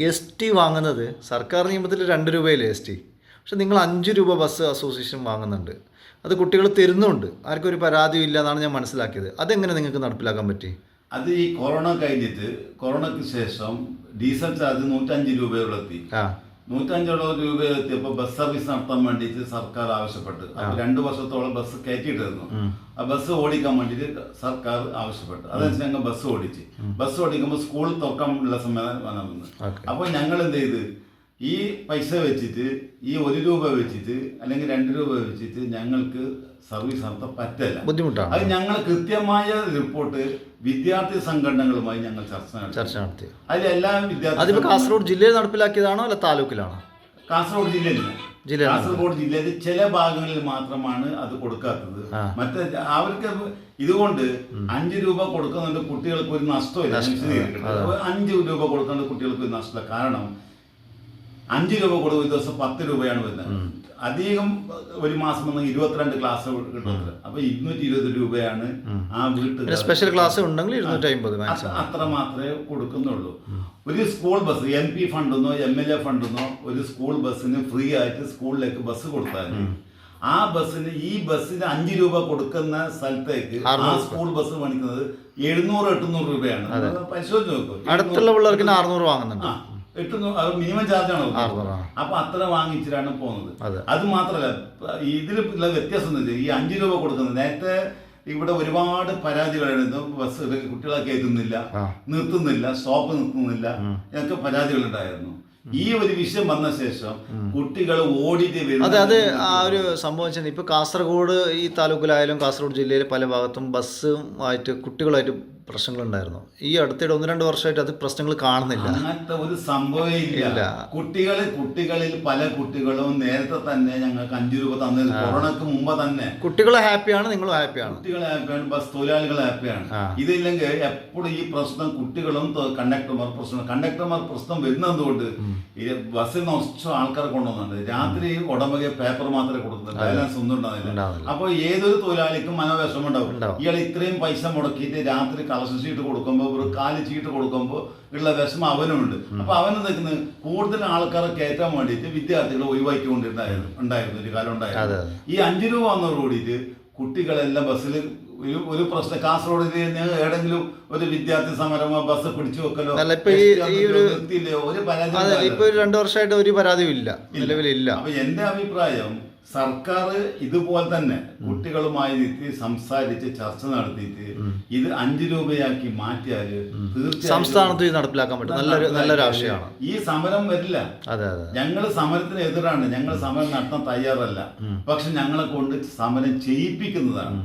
S T വാങ്ങുന്നത് സർക്കാർ നിയമത്തിൽ രണ്ട് രൂപയിലെ എസ് ടി പക്ഷെ നിങ്ങൾ അഞ്ച് രൂപ ബസ് അസോസിയേഷൻ വാങ്ങുന്നുണ്ട്. അത് കുട്ടികൾ തരുന്നുണ്ട്. ആർക്കും ഒരു പരാതിയും ഇല്ല എന്നാണ് ഞാൻ മനസ്സിലാക്കിയത്. അതെങ്ങനെ നിങ്ങൾക്ക് നടപ്പിലാക്കാൻ പറ്റി? അത് ഈ കൊറോണ കഴിഞ്ഞിട്ട് കൊറോണയ്ക്ക് ശേഷം ഡീസൽ ചാർജ് നൂറ്റഞ്ച് രൂപയോളെത്തി ആ. നൂറ്റഞ്ചോളം രൂപ എത്തിയപ്പോ ബസ് സർവീസ് നടത്താൻ വേണ്ടിയിട്ട് സർക്കാർ ആവശ്യപ്പെട്ടു. അപ്പൊ രണ്ടു വർഷത്തോളം ബസ് കയറ്റിയിട്ടിരുന്നു. ആ ബസ് ഓടിക്കാൻ വേണ്ടിയിട്ട് സർക്കാർ ആവശ്യപ്പെട്ടു. അതനുസരിച്ച് ഞങ്ങൾ ബസ് ഓടിച്ച്. ബസ് ഓടിക്കുമ്പോൾ സ്കൂൾ തുറക്കാനുള്ള സമയം വന്നു. ഓക്കെ. അപ്പോൾ ഞങ്ങൾ എന്ത് ചെയ്ത്? ഈ പൈസ വെച്ചിട്ട് ഈ ഒരു രൂപ വെച്ചിട്ട് അല്ലെങ്കിൽ രണ്ട് രൂപ വെച്ചിട്ട് ഞങ്ങൾക്ക് സർവീസ് നടത്താൻ പറ്റില്ല. ബുദ്ധിമുട്ടാണ്. അത് ഞങ്ങൾ കൃത്യമായ റിപ്പോർട്ട് വിദ്യാർത്ഥി സംഘടനകളുമായി ഞങ്ങൾ ചർച്ച നടത്തി. ചർച്ച നടത്തി. അതിൽ എല്ലാ വിദ്യാർത്ഥി അതിപ്പോൾ കാസർഗോഡ് ജില്ലയിൽ നടപ്പിലാക്കിയതാണോ അല്ല താലൂക്കിലാണോ? കാസർഗോഡ് ജില്ലയിൽ കാസർഗോഡ് ജില്ലയിൽ ചില ഭാഗങ്ങളിൽ മാത്രമാണ് അത് കൊടുക്കാത്തത്. മറ്റേ അവർക്ക് ഇതുകൊണ്ട് അഞ്ച് രൂപ കൊടുക്കുന്നുണ്ട് കുട്ടികൾക്ക് ഒരു നഷ്ടമില്ല. അഞ്ച് രൂപ കൊടുക്കുന്നുണ്ട് കുട്ടികൾക്ക് ഒരു നഷ്ടമില്ല. കാരണം അഞ്ച് രൂപ കൊടുക്കും ഒരു ദിവസം പത്ത് രൂപയാണ് വരുന്നത്. അധികം ഒരു മാസം വന്ന് ഇരുപത്തിരണ്ട് ക്ലാസ് കിട്ടുന്നത്. അപ്പൊ ഇരുന്നൂറ്റി ഇരുപത് രൂപയാണ് ആ വീട്ടിൽ സ്പെഷ്യൽ ക്ലാസ് ഉണ്ടെങ്കിൽ ഇരുന്നൂറ്റി അമ്പത് അത്ര- മാത്രമേ കൊടുക്കുന്നുള്ളൂ. ഒരു സ്കൂൾ ബസ് എം പി ഫണ്ടെന്നോ എം എൽ എ ഫണ്ടെന്നോ ഒരു സ്കൂൾ ബസ്സിന് ഫ്രീ ആയിട്ട് സ്കൂളിലേക്ക് ബസ് കൊടുത്താൽ ആ ബസ്സിന് ഈ ബസ്സിന് അഞ്ച് രൂപ കൊടുക്കുന്ന സ്ഥലത്തേക്ക് ആ സ്കൂൾ ബസ് മേടിക്കുന്നത് എഴുന്നൂറ് എട്ടുന്നൂറ് രൂപയാണ്. പരിശോധിച്ച് നോക്കും. അടുത്തുള്ള പിള്ളേർക്ക് അറുന്നൂറ് വാങ്ങുന്നുണ്ട്. അത് മിനിമം ചാർജാണ്. അപ്പൊ അത്ര വാങ്ങിച്ചിട്ടാണ് പോകുന്നത്. അത്. മാത്രമല്ല ഇതിൽ വ്യത്യാസം എന്ന് വെച്ചാൽ ഈ അഞ്ചു രൂപ കൊടുക്കുന്നത് നേരത്തെ ഇവിടെ ഒരുപാട് പരാതികളായിരുന്നു ബസ് കുട്ടികളെ കയറ്റുന്നില്ല നിർത്തുന്നില്ല സ്റ്റോപ്പ് നിർത്തുന്നില്ല എന്നൊക്കെ പരാതികളുണ്ടായിരുന്നു. ഈ ഒരു വിഷയം വന്ന ശേഷം കുട്ടികൾ ഓടിയിട്ട് വരുന്ന- അതെ അത് ആ ഒരു സംഭവം വെച്ചാൽ ഇപ്പോൾ കാസർഗോഡ് ഈ താലൂക്കിലായാലും കാസർഗോഡ് ജില്ലയിലെ പല ഭാഗത്തും ബസ്സും ആയിട്ട് കുട്ടികളായിട്ട് പ്രശ്നങ്ങളുണ്ടായിരുന്നു. ഈ അടുത്തിടെ ഒന്ന് രണ്ട് വർഷമായിട്ട് അത് പ്രശ്നങ്ങൾ കാണുന്നില്ല. അങ്ങനത്തെ ഒരു സംഭവം. ഇല്ല. കുട്ടികളിൽ പല കുട്ടികളും നേരത്തെ തന്നെ ഞങ്ങൾക്ക് അഞ്ചു രൂപ തന്നത് കൊറോണക്ക് മുമ്പ് തന്നെ. കുട്ടികൾ ഹാപ്പിയാണ് നിങ്ങൾ ഹാപ്പിയാണ്. കുട്ടികൾ ഹാപ്പിയാണ് ബസ് തൊഴിലാളികൾ ഹാപ്പിയാണ്. ഇതില്ലെങ്കിൽ എപ്പോഴും ഈ പ്രശ്നം കുട്ടികളും കണ്ടക്ടർമാർ പ്രശ്നം കണ്ടക്ടർമാർ പ്രശ്നം വരുന്നതുകൊണ്ട് ഈ ബസ്സിൽ നിറച്ച ആൾക്കാർ കൊണ്ടുവന്നുണ്ട് രാത്രി ഉടമകെ പേപ്പർ മാത്രമേ കൊടുക്കുന്നുള്ളൂ ബാലൻസ് ഒന്നും ഉണ്ടാവില്ല ഉണ്ടാവില്ല. അപ്പൊ ഏതൊരു തൊഴിലാളിക്കും മനോവിഷമം ഉണ്ടാവും. ഉണ്ടാവും. ഇയാൾ ഇത്രയും പൈസ മുടക്കിയിട്ട് രാത്രി കളക്ഷൻ ചീട്ട് കൊടുക്കുമ്പോൾ ഒരു കാൽ ചീട്ട് കൊടുക്കുമ്പോൾ ഉള്ള വിഷമം അവനുമുണ്ട്. അപ്പൊ അവന് നിൽക്കുന്നത് കൂടുതൽ ആൾക്കാരെ കയറ്റാൻ വേണ്ടിയിട്ട് വിദ്യാർത്ഥികളെ ഒഴിവാക്കിക്കൊണ്ടിരുന്നായിരുന്നു ഉണ്ടായിരുന്നു ഒരു കാലം ഉണ്ടായിരുന്നു. ഈ അഞ്ചു രൂപ വന്നതോടുകൂടിയിട്ട് കുട്ടികളെല്ലാം ബസ്സിൽ ഒരു ഒരു പ്രശ്നം. കാസർഗോഡ് ഏതെങ്കിലും ഒരു വിദ്യാർത്ഥി സമരമോ ബസ് പിടിച്ചു വെക്കലോ ഇപ്പൊ ഒരു- പരാതി അതെ ഇപ്പോൾ രണ്ട് വർഷമായിട്ട് ഒരു പരാതിയും ഇല്ല. നിലവിലില്ല. അപ്പൊ എന്റെ അഭിപ്രായം സർക്കാർ ഇതുപോലെ തന്നെ കുട്ടികളുമായി സംസാരിച്ച് ചർച്ച നടത്തിയിട്ട് ഇത് അഞ്ചു രൂപയാക്കി മാറ്റിയാൽ തീർച്ചയായും സംസ്ഥാനത്ത് ഇത് നടപ്പിലാക്കാൻ പറ്റും. നല്ലൊരു നല്ലൊരു ആശയമാണ് ഈ സമരം വരില്ല. അതെ അതെ ഞങ്ങൾ സമരത്തിന് എതിരാണ്. ഞങ്ങൾ സമരം നടത്താൻ തയ്യാറല്ല. പക്ഷെ ഞങ്ങളെ കൊണ്ട് സമരം ചെയ്യിപ്പിക്കുന്നതാണ്.